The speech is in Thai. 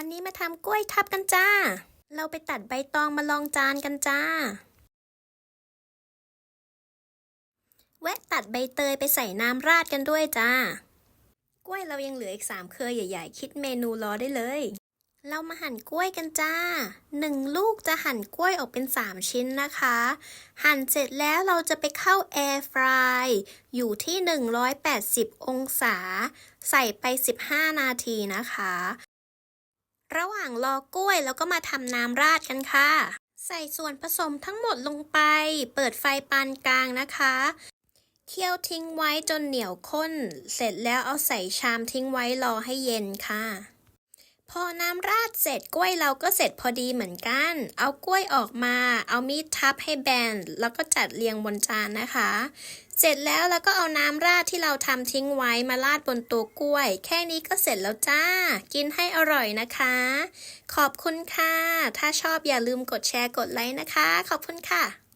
วันนี้มาทำกล้วยทับกันจ้า เราไปตัดใบตองมาลองจานกันจ้า แวะตัดใบเตยไปใส่น้ำราดกันด้วยจ้า กล้วยเรายังเหลืออีกสามเครือใหญ่ ๆ คิดเมนูรอได้เลย เรามาหั่นกล้วยกันจ้าหนึ่งลูกจะหั่นกล้วยออกเป็นสามชิ้นนะคะ หั่นเสร็จแล้วเราจะไปเข้าแอร์ฟรายอยู่ที่ 180 องศา ใส่ไป 15 นาทีนะคะ ระหว่างรอกล้วยเราก็มาทำน้ำราดกันค่ะ ใส่ส่วนผสมทั้งหมดลงไป เปิดไฟปานกลางนะคะ เคี่ยวทิ้งไว้จนเหนียวข้น เสร็จแล้วเอาใส่ชามทิ้งไว้รอให้เย็นค่ะ พอน้ำราดเสร็จกล้วยเราก็เสร็จพอดีเหมือนกัน เอากล้วยออกมา เอามีดทับให้แบน แล้วก็จัดเรียงบนจานนะคะ เสร็จแล้วเราก็เอาน้ำราดที่เราทำทิ้งไว้มาราดบนตัวกล้วย แค่นี้ก็เสร็จแล้วจ้า กินให้อร่อยนะคะ ขอบคุณค่ะ ถ้าชอบอย่าลืมกดแชร์กดไลค์นะคะ ขอบคุณค่ะ